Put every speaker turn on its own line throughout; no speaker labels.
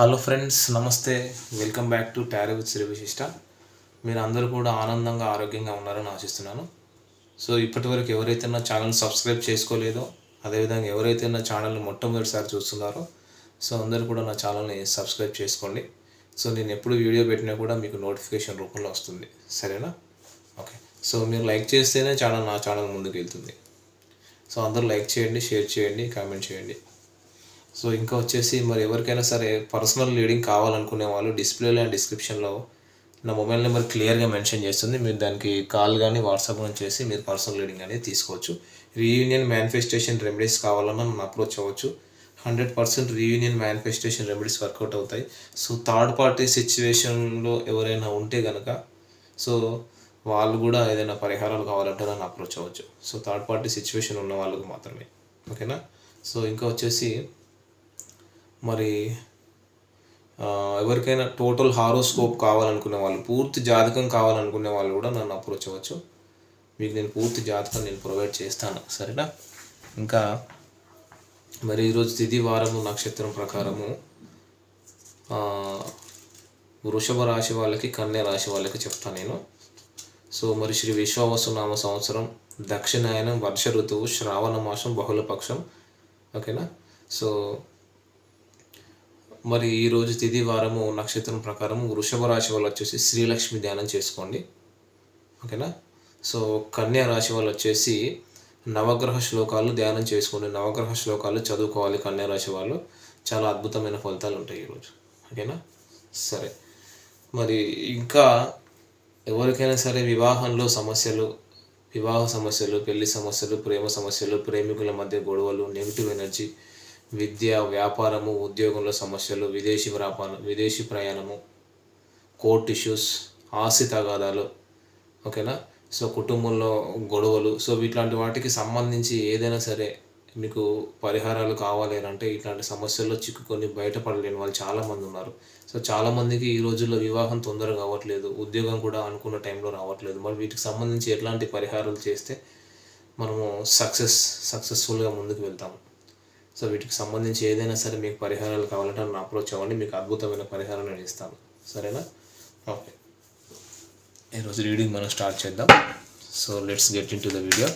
Hello friends నమస్తే. Welcome back to tarot with Sri Vishishta మీరు అందరూ కూడా ఆనందంగా ఆరోగ్యంగా ఉన్నారని ఆశిస్తున్నాను. సో ఇప్పటివరకు ఎవరైతే నా ఛానల్ సబ్స్క్రైబ్ చేసుకోలేదో అదేవిధంగా ఎవరైతే నా ఛానల్ని మొట్టమొదటిసారి చూస్తున్నారో సో అందరూ కూడా నా ఛానల్ని సబ్స్క్రైబ్ చేసుకోండి. సో నేను ఎప్పుడు వీడియో పెట్టినా కూడా మీకు నోటిఫికేషన్ రూపంలో వస్తుంది. సరేనా? ఓకే సో మీరు లైక్ చేస్తేనే ఛానల్ నా ఛానల్ ముందుకు వెళ్తుంది సో అందరూ లైక్ చేయండి షేర్ చేయండి కామెంట్ చేయండి. సో ఇంకా వచ్చేసి మరి ఎవరికైనా సరే పర్సనల్ రీడింగ్ కావాలనుకునే వాళ్ళు డిస్ప్లేలో అండ్ డిస్క్రిప్షన్లో నా మొబైల్ నెంబర్ క్లియర్గా మెన్షన్ చేస్తుంది. మీరు దానికి కాల్ కానీ వాట్సాప్ కానీ చేసి మీరు పర్సనల్ రీడింగ్ అనేది తీసుకోవచ్చు. రీయూనియన్ మేనిఫెస్టేషన్ రెమెడీస్ కావాలన్నా నన్ను అప్రోచ్ అవ్వచ్చు. Hundred percent reunion manifestation remedies work out అవుతాయి. సో థర్డ్ పార్టీ సిచ్యువేషన్లో ఎవరైనా ఉంటే కనుక సో వాళ్ళు కూడా ఏదైనా పరిహారాలు కావాలంటే నన్ను అప్రోచ్ అవ్వచ్చు. సో థర్డ్ పార్టీ సిచ్యువేషన్ ఉన్న వాళ్ళకు మాత్రమే. ఓకేనా? సో ఇంకా వచ్చేసి మరి ఎవరికైనా టోటల్ హారోస్కోప్ కావాలనుకునే వాళ్ళు పూర్తి జాతకం కావాలనుకునే వాళ్ళు కూడా నన్ను అప్రోచ్ అవ్వచ్చు. మీకు నేను పూర్తి జాతకం నేను ప్రొవైడ్ చేస్తాను. సరేనా? ఇంకా మరి ఈరోజు తిథి వారము నక్షత్రం ప్రకారము వృషభ రాశి వాళ్ళకి కన్యా రాశి వాళ్ళకి చెప్తాను నేను. సో మరి శ్రీ విశ్వావసు నామ సంవత్సరం దక్షిణాయనం వర్ష ఋతువు శ్రావణ మాసం బహుళ పక్షం ఓకేనా? సో మరి ఈరోజు తిది వారము నక్షత్రం ప్రకారం వృషభ రాశి వాళ్ళు వచ్చేసి శ్రీలక్ష్మి ధ్యానం చేసుకోండి. ఓకేనా? సో కన్యా రాశి వాళ్ళు వచ్చేసి నవగ్రహ శ్లోకాలు ధ్యానం చేసుకోండి. నవగ్రహ శ్లోకాలు చదువుకోవాలి కన్యా రాశి వాళ్ళు. చాలా అద్భుతమైన ఫలితాలు ఉంటాయి ఈరోజు ఓకేనా? సరే. మరి ఇంకా ఎవరికైనా సరే వివాహంలో సమస్యలు వివాహ సమస్యలు పెళ్ళి సమస్యలు ప్రేమ సమస్యలు ప్రేమికుల మధ్య గొడవలు నెగిటివ్ ఎనర్జీ విద్య వ్యాపారము ఉద్యోగంలో సమస్యలు విదేశీ వ్యాపారం విదేశీ ప్రయాణము కోర్ట్ ఇష్యూస్ ఆస్తి తగాదాలు ఓకేనా? సో కుటుంబంలో గొడవలు. సో ఇట్లాంటి వాటికి సంబంధించి ఏదైనా సరే మీకు పరిహారాలు కావాలి అని అంటే ఇట్లాంటి సమస్యల్లో చిక్కుకొని బయటపడలేని వాళ్ళు చాలామంది ఉన్నారు. సో చాలామందికి ఈ రోజుల్లో వివాహం తొందరగా అవ్వట్లేదు ఉద్యోగం కూడా అనుకున్న టైంలో రావట్లేదు. మరి వీటికి సంబంధించి ఎట్లాంటి పరిహారాలు చేస్తే మనము సక్సెస్ సక్సెస్ఫుల్గా ముందుకు వెళ్తాము. సో వీటికి సంబంధించి ఏదైనా సరే మీకు పరిహారాలు కావాలంటే నన్ను అప్రోచ్ అవ్వండి. మీకు అద్భుతమైన పరిహారం నేను ఇస్తాను. సరేనా? ఓకే ఈరోజు రీడింగ్ మనం స్టార్ట్ చేద్దాం. So let's get into the video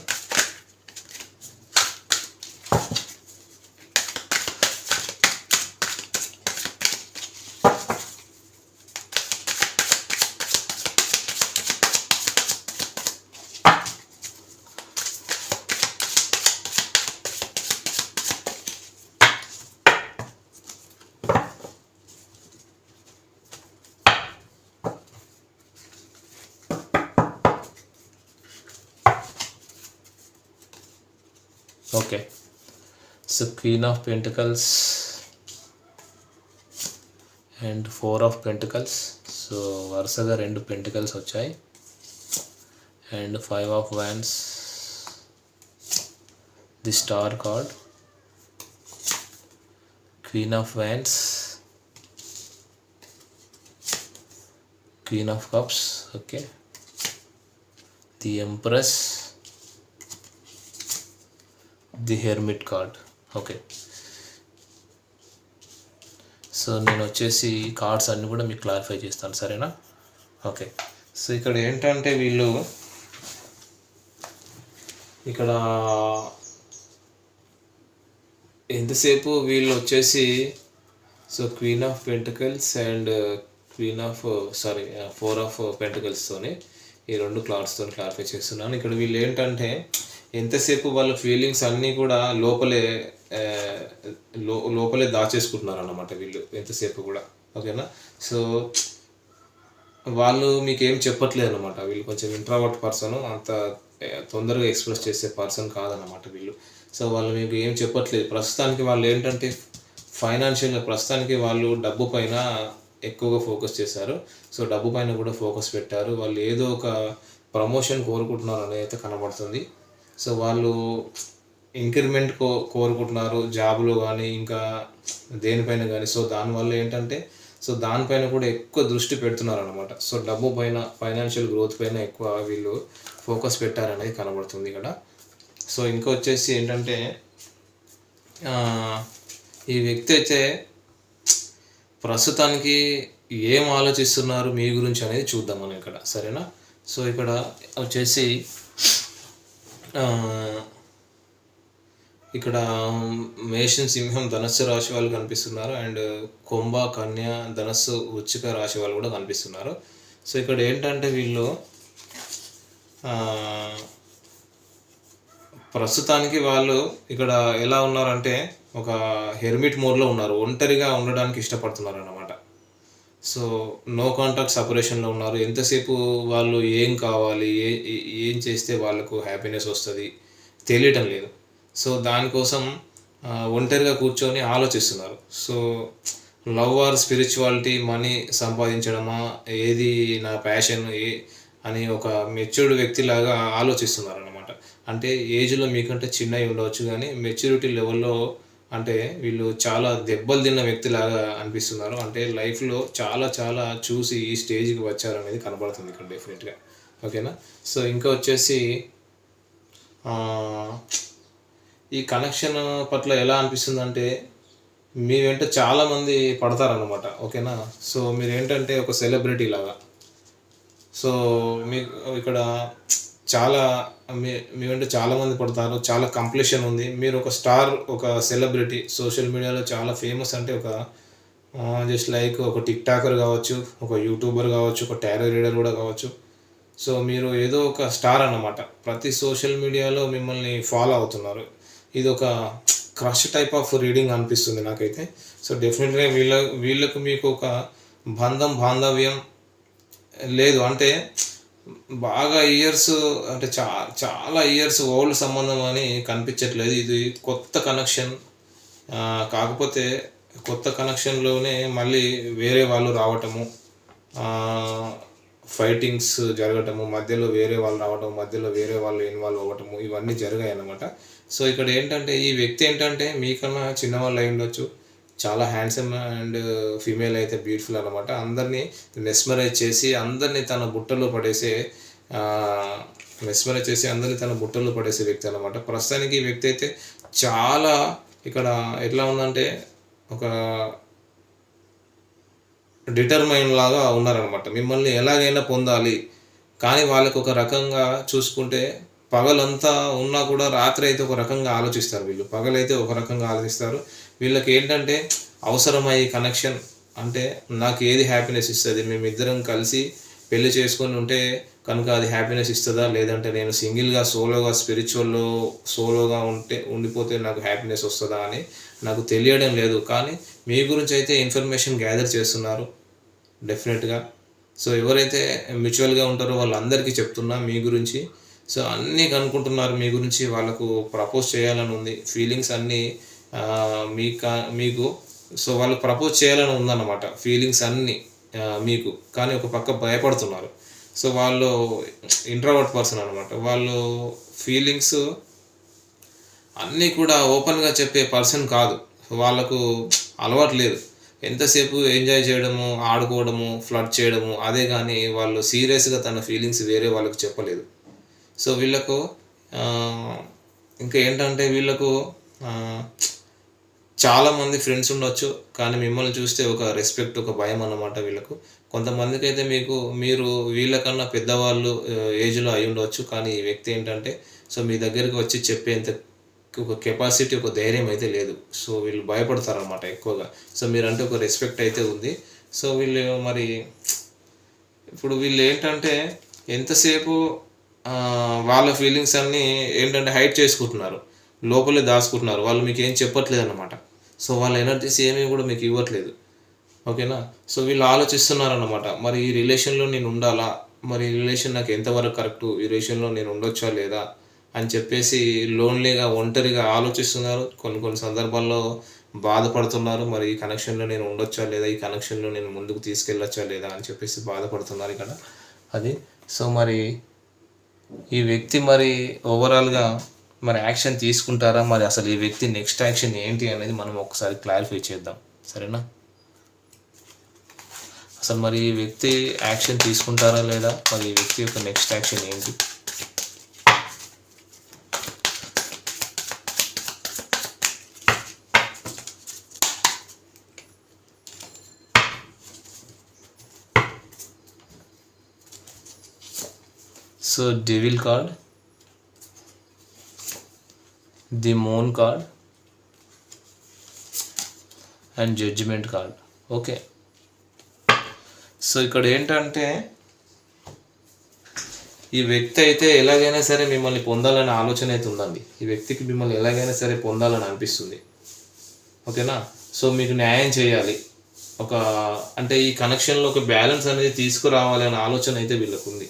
okay so queen of pentacles and four of pentacles so వరుసగా రెండు పెంటికల్స్ వచ్చాయి. And five of wands the star card queen of wands queen of cups okay the empress the hermit card. Okay. So నేను వచ్చేసి cards అన్నీ కూడా మీకు clarify చేస్తాను సరేనా? ఓకే. సో ఇక్కడ ఏంటంటే వీళ్ళు ఇక్కడ ఎంతసేపు వీళ్ళు వచ్చేసి so queen of pentacles and queen of sorry four of పెంటికల్స్తోని ఈ రెండు క్లాత్స్తో క్లారిఫై చేస్తున్నాను. ఇక్కడ వీళ్ళు ఏంటంటే ఎంతసేపు వాళ్ళ ఫీలింగ్స్ అన్నీ కూడా లోపలే లో లోపలే దాచేసుకుంటున్నారు అన్నమాట వీళ్ళు ఎంతసేపు కూడా. ఓకేనా? సో వాళ్ళు మీకు ఏం చెప్పట్లేదు అనమాట వీళ్ళు కొంచెం ఇంట్రావర్ట్ పర్సన్ అంత తొందరగా ఎక్స్ప్రెస్ చేసే పర్సన్ కాదనమాట వీళ్ళు. సో వాళ్ళు మీకు ఏం చెప్పట్లేదు. ప్రస్తుతానికి వాళ్ళు ఏంటంటే ఫైనాన్షియల్గా ప్రస్తుతానికి వాళ్ళు డబ్బు పైన ఎక్కువగా ఫోకస్ చేశారు. సో డబ్బు పైన కూడా ఫోకస్ పెట్టారు. వాళ్ళు ఏదో ఒక ప్రమోషన్ కోరుకుంటున్నారు అనేది అయితే కనబడుతుంది. సో వాళ్ళు ఇంక్రిమెంట్ కో కోరుకుంటున్నారు జాబ్లో కానీ ఇంకా దేనిపైన కానీ సో దానివల్ల ఏంటంటే సో దానిపైన కూడా ఎక్కువ దృష్టి పెడుతున్నారు అనమాట సో డబ్బు పైన ఫైనాన్షియల్ గ్రోత్ పైన ఎక్కువ వీళ్ళు ఫోకస్ పెట్టారనేది కనబడుతుంది ఇక్కడ. సో ఇంకా వచ్చేసి ఏంటంటే ఈ వ్యక్తి అయితే ప్రస్తుతానికి ఏం ఆలోచిస్తున్నారు మీ గురించి అనేది చూద్దాం మనం ఇక్కడ. సరేనా? సో ఇక్కడ వచ్చేసి ఇక్కడ మేషన్ సింహం ధనస్సు రాశి వాళ్ళు కనిపిస్తున్నారు. అండ్ కొంబ కన్య ధనస్సు వృచ్చిక రాశి వాళ్ళు కూడా కనిపిస్తున్నారు. సో ఇక్కడ ఏంటంటే వీళ్ళు ప్రస్తుతానికి వాళ్ళు ఇక్కడ ఎలా ఉన్నారంటే ఒక హెర్మిట్ మోడ్లో ఉన్నారు. ఒంటరిగా ఉండడానికి ఇష్టపడుతున్నారు అన్నమాట సో నో కాంటాక్ట్ సపరేషన్లో ఉన్నారు. ఎంతసేపు వాళ్ళు ఏం కావాలి ఏ ఏం చేస్తే వాళ్ళకు హ్యాపీనెస్ వస్తుంది తెలియటం లేదు. సో దానికోసం ఒంటరిగా కూర్చొని ఆలోచిస్తున్నారు. So love or spirituality money సంపాదించడమా ఏది నా ప్యాషన్ ఏ అని ఒక మెచ్యూర్డ్ వ్యక్తిలాగా ఆలోచిస్తున్నారు అనమాట అంటే ఏజ్లో మీకంటే చిన్నవి ఉండవచ్చు కానీ మెచ్యూరిటీ లెవెల్లో అంటే వీళ్ళు చాలా దెబ్బలు తిన్న వ్యక్తిలాగా అనిపిస్తున్నారు. అంటే లైఫ్లో చాలా చాలా చూసి ఈ స్టేజ్కి వచ్చారనేది కనబడుతుంది ఇక్కడ డెఫినెట్గా. ఓకేనా? సో ఇంకా వచ్చేసి ఈ కనెక్షన్ పట్ల ఎలా అనిపిస్తుంది అంటే మీ వెంట చాలామంది పడతారనమాట ఓకేనా? సో మీరు ఏంటంటే ఒక సెలబ్రిటీ లాగా సో మీకు ఇక్కడ చాలా మీ మీ వెంట చాలామంది పడతారు చాలా కంప్లీషన్ ఉంది. మీరు ఒక స్టార్ ఒక సెలబ్రిటీ సోషల్ మీడియాలో చాలా ఫేమస్ అంటే ఒక జస్ట్ లైక్ ఒక టిక్ టాకర్ కావచ్చు ఒక యూట్యూబర్ కావచ్చు ఒక టారో రీడర్ కూడా కావచ్చు. సో మీరు ఏదో ఒక స్టార్ అన్నమాట. ప్రతి సోషల్ మీడియాలో మిమ్మల్ని ఫాలో అవుతున్నారు. ఇది ఒక క్రష్ టైప్ ఆఫ్ రీడింగ్ అనిపిస్తుంది నాకైతే. సో డెఫినెట్గా వీళ్ళ వీళ్ళకు మీకు ఒక బంధం బాంధవ్యం లేదు. అంటే బాగా ఇయర్స్ అంటే చా చాలా ఇయర్స్ ఓల్డ్ సంబంధం అని కనిపించట్లేదు. ఇది కొత్త కనెక్షన్ కాకపోతే కొత్త కనెక్షన్లోనే మళ్ళీ వేరే వాళ్ళు రావటము ఫైటింగ్స్ జరగటము మధ్యలో వేరే వాళ్ళు రావటం మధ్యలో వేరే వాళ్ళు ఇన్వాల్వ్ అవ్వటము ఇవన్నీ జరిగాయి అన్నమాట సో ఇక్కడ ఏంటంటే ఈ వ్యక్తి ఏంటంటే మీకన్నా చిన్నవాళ్ళు అయి ఉండొచ్చు. చాలా హ్యాండ్సమ్ అండ్ ఫీమేల్ అయితే బ్యూటిఫుల్ అనమాట అందరినీ మెస్మరైజ్ చేసి అందరినీ తన బుట్టలో పడేసే మెస్మరైజ్ చేసి అందరినీ తన బుట్టలో పడేసే వ్యక్తి అనమాట ప్రస్తుతానికి ఈ వ్యక్తి అయితే చాలా ఇక్కడ ఎట్లా ఉందంటే ఒక డిటర్మైన్ లాగా ఉన్నారనమాట మిమ్మల్ని ఎలాగైనా పొందాలి. కానీ వాళ్ళకి ఒక రకంగా చూసుకుంటే పగలంతా ఉన్నా కూడా రాత్రి అయితే ఒక రకంగా ఆలోచిస్తారు వీళ్ళు. పగలైతే ఒక రకంగా ఆలోచిస్తారు. వీళ్ళకి ఏంటంటే అవసరమై కనెక్షన్ అంటే నాకు ఏది హ్యాపీనెస్ ఇస్తుంది? మేమిద్దరం కలిసి పెళ్ళి చేసుకొని ఉంటే కనుక అది హ్యాపీనెస్ ఇస్తుందా? లేదంటే నేను సింగిల్గా సోలోగా స్పిరిచువల్లో సోలోగా ఉంటే ఉండిపోతే నాకు హ్యాపీనెస్ వస్తుందా అని నాకు తెలియడం లేదు. కానీ మీ గురించి అయితే ఇన్ఫర్మేషన్ గ్యాదర్ చేస్తున్నారు. డెఫినెట్గా సో ఎవరైతే మ్యూచువల్గా ఉంటారో వాళ్ళందరికీ చెప్తున్నా మీ గురించి. సో అన్నీ కనుక్కుంటున్నారు మీ గురించి. వాళ్ళకు ప్రపోజ్ చేయాలని ఉంది. ఫీలింగ్స్ అన్నీ మీ మీకు సో వాళ్ళు ప్రపోజ్ చేయాలని ఉందన్నమాట ఫీలింగ్స్ అన్నీ మీకు. కానీ ఒక పక్క భయపడుతున్నారు. సో వాళ్ళు ఇంట్రావర్ట్ పర్సన్ అనమాట వాళ్ళు ఫీలింగ్స్ అన్నీ కూడా ఓపెన్గా చెప్పే పర్సన్ కాదు. వాళ్ళకు అలవాటు లేదు. ఎంతసేపు ఎంజాయ్ చేయడము ఆడుకోవడము ఫ్లడ్ చేయడము అదే కానీ వాళ్ళు సీరియస్గా తన ఫీలింగ్స్ వేరే వాళ్ళకి చెప్పలేదు. సో వీళ్ళకు ఇంకా ఏంటంటే వీళ్ళకు చాలామంది ఫ్రెండ్స్ ఉండొచ్చు కానీ మిమ్మల్ని చూస్తే ఒక రెస్పెక్ట్ ఒక భయం అన్నమాట వీళ్ళకు. కొంతమందికి అయితే మీకు మీరు వీళ్ళకన్నా పెద్దవాళ్ళు ఏజ్లో అయి ఉండవచ్చు కానీ ఈ వ్యక్తి ఏంటంటే సో మీ దగ్గరికి వచ్చి చెప్పేంత ఒక కెపాసిటీ ఒక ధైర్యం అయితే లేదు. సో వీళ్ళు భయపడతారనమాట ఎక్కువగా. సో మీరంటే ఒక రెస్పెక్ట్ అయితే ఉంది. సో వీళ్ళు మరి ఇప్పుడు వీళ్ళు ఏంటంటే ఎంతసేపు వాళ్ళ ఫీలింగ్స్ అన్నీ ఏంటంటే హైట్ చేసుకుంటున్నారు. లోపలే దాచుకుంటున్నారు. వాళ్ళు మీకు ఏం చెప్పట్లేదు అనమాట సో వాళ్ళ ఎనర్జీస్ ఏమీ కూడా మీకు ఇవ్వట్లేదు. ఓకేనా? సో వీళ్ళు ఆలోచిస్తున్నారనమాట మరి ఈ రిలేషన్లో నేను ఉండాలా? మరి ఈ రిలేషన్ నాకు ఎంతవరకు కరెక్ట్? ఈ రిలేషన్లో నేను ఉండొచ్చా లేదా? అని చెప్పేసి లోన్లీగా ఒంటరిగా ఆలోచిస్తున్నారు. కొన్ని కొన్ని సందర్భాల్లో బాధపడుతున్నారు. మరి ఈ కనెక్షన్లో నేను ఉండొచ్చా లేదా? ఈ కనెక్షన్లో నేను ముందుకు తీసుకెళ్ళొచ్చా లేదా? అని చెప్పేసి బాధపడుతున్నారు ఇక్కడ. అది. సో మరి ఈ వ్యక్తి మరి ఓవరాల్గా మరి యాక్షన్ తీసుకుంటారా? మరి అసలు ఈ వ్యక్తి నెక్స్ట్ యాక్షన్ ఏంటి అనేది మనం ఒకసారి క్లారిఫై చేద్దాం. సరేనా? అసలు మరి ఈ వ్యక్తి యాక్షన్ తీసుకుంటారా లేదా? మరి ఈ వ్యక్తి యొక్క నెక్స్ట్ యాక్షన్ ఏంటి? So devil card the moon card and judgement card. Okay. So ఇక్కడ ఏంటంటే ఈ వ్యక్తి అయితే ఎలాగైనా సరే మిమ్మల్ని పొందాలనే ఆలోచన అయితే ఉందండి. ఈ వ్యక్తికి మిమ్మల్ని ఎలాగైనా సరే పొందాలని అనిపిస్తుంది. ఓకేనా? సో మీకు న్యాయం చేయాలి. ఒక అంటే ఈ కనెక్షన్లో ఒక బ్యాలెన్స్ అనేది తీసుకురావాలి అనే ఆలోచన అయితే వీళ్ళకుంది.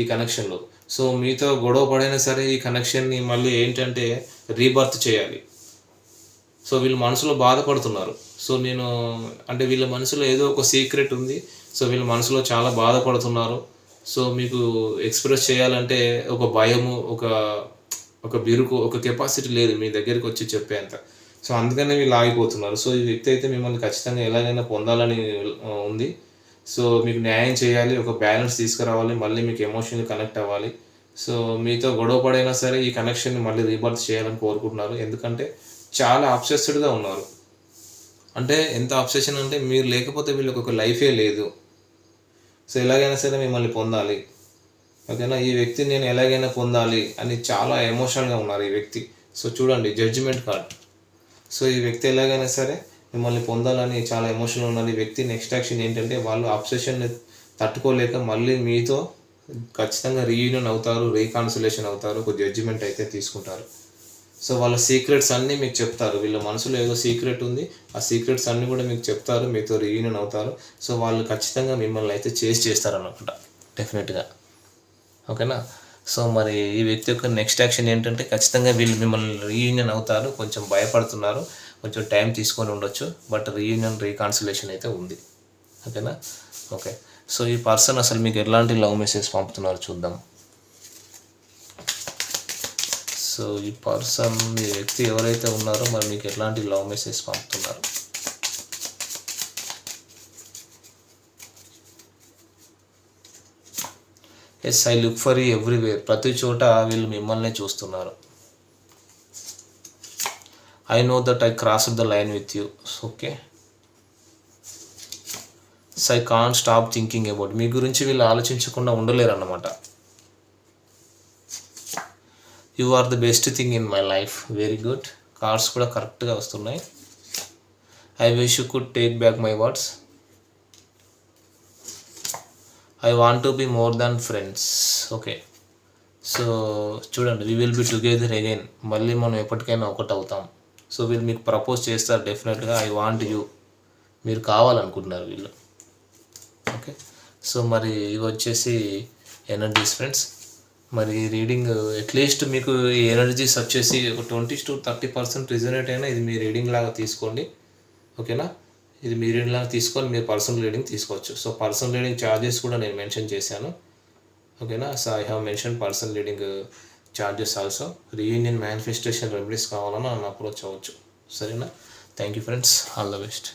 ఈ కనెక్షన్లో సో మీతో గొడవ పడైనా సరే ఈ కనెక్షన్ని మళ్ళీ ఏంటంటే రీబర్త్ చేయాలి. సో వీళ్ళు మనసులో బాధపడుతున్నారు. సో నేను అంటే వీళ్ళ మనసులో ఏదో ఒక సీక్రెట్ ఉంది. సో వీళ్ళ మనసులో చాలా బాధపడుతున్నారు. సో మీకు ఎక్స్ప్రెస్ చేయాలంటే ఒక భయము ఒక ఒక బిరుకు ఒక కెపాసిటీ లేదు మీ దగ్గరికి వచ్చి చెప్పేంత. సో అందుకనే వీళ్ళు ఆగిపోతున్నారు. సో ఈ వ్యక్తి అయితే మిమ్మల్ని ఖచ్చితంగా ఎలాగైనా పొందాలని ఉంది. సో మీకు న్యాయం చేయాలి ఒక బ్యాలెన్స్ తీసుకురావాలి మళ్ళీ మీకు ఎమోషనల్ కనెక్ట్ అవ్వాలి. సో మీతో గొడవ పడైనా సరే ఈ కనెక్షన్ని మళ్ళీ రీబర్త్ చేయాలని కోరుకుంటున్నారు. ఎందుకంటే చాలా అప్సెస్డ్గా ఉన్నారు. అంటే ఎంత అప్సెషన్ అంటే మీరు లేకపోతే వీళ్ళకి ఒక లైఫే లేదు. సో ఎలాగైనా సరే మిమ్మల్ని పొందాలి. ఓకేనా? ఈ వ్యక్తిని నేను ఎలాగైనా పొందాలి అని చాలా ఎమోషనల్గా ఉన్నారు ఈ వ్యక్తి. సో చూడండి జడ్జిమెంట్ కార్డ్ సో ఈ వ్యక్తి ఎలాగైనా సరే మిమ్మల్ని పొందాలని చాలా ఎమోషనల్ ఉన్నారు ఈ వ్యక్తి నెక్స్ట్ యాక్షన్ ఏంటంటే వాళ్ళు అబ్సెషన్ తట్టుకోలేక మళ్ళీ మీతో ఖచ్చితంగా రీయూనియన్ అవుతారు రీకాన్సిలేషన్ అవుతారు ఒక జడ్జిమెంట్ అయితే తీసుకుంటారు. సో వాళ్ళ సీక్రెట్స్ అన్నీ మీకు చెప్తారు. వీళ్ళ మనసులో ఏదో సీక్రెట్ ఉంది ఆ సీక్రెట్స్ అన్నీ కూడా మీకు చెప్తారు మీతో రీయూనియన్ అవుతారు. సో వాళ్ళు ఖచ్చితంగా మిమ్మల్ని అయితే చేసి చేస్తారనమాట డెఫినెట్గా ఓకేనా సో మరి ఈ వ్యక్తి యొక్క నెక్స్ట్ యాక్షన్ ఏంటంటే ఖచ్చితంగా వీళ్ళు మిమ్మల్ని రీయూనియన్ అవుతారు కొంచెం భయపడుతున్నారు. కొంచెం టైం తీసుకొని ఉండొచ్చు బట్ రీయూనియన్ రీకాన్సిలేషన్ అయితే ఉంది. ఓకేనా? ఓకే. సో ఈ పర్సన్ అసలు మీకు ఎలాంటి లవ్ మెసేజ్ పంపుతున్నారు చూద్దాం. సో ఈ పర్సన్ ఈ వ్యక్తి ఎవరైతే ఉన్నారో మరి మీకు ఎలాంటి లవ్ మెసేజ్ పంపుతున్నారు? Yes I look for everywhere ప్రతి చోట వీళ్ళు మిమ్మల్నే చూస్తున్నారు. I know that I cross the line with you okay so I can stop thinking about మీ గురించి వీళ్ళు ఆలోచించకుండా ఉండలేరు అన్నమాట you are the best thing in my life very good cards కూడా కరెక్ట్గా వస్తున్నాయి. I wish you could take back my words I want to be more than friends okay so చూడండి we will be together again మళ్ళీ మనం ఎప్పటికైనా ఒకటి అవుతాం so వీళ్ళు మీకు ప్రపోజ్ చేస్తారు డెఫినెట్గా ఐ వాంట్ యూ మీరు కావాలనుకుంటున్నారు వీళ్ళు. ఓకే సో మరి ఇవి వచ్చేసి ఎనర్జీస్ ఫ్రెండ్స్. మరి రీడింగ్ అట్లీస్ట్ మీకు ఈ ఎనర్జీస్ వచ్చేసి ఒక twenty to thirty percent resonate అయినా ఇది మీ రీడింగ్ లాగా తీసుకోండి. ఓకేనా ఇది మీ రీడింగ్ లాగా తీసుకొని మీరు పర్సనల్ రీడింగ్ తీసుకోవచ్చు. సో పర్సనల్ రీడింగ్ ఛార్జెస్ కూడా నేను మెన్షన్ చేశాను. ఓకేనా so I have mention personal reading charges also reunion manifestation remedies కావాలన్నా నన్ను అప్రోచ్ అవ్వచ్చు. సరేనా? Thank you friends all the best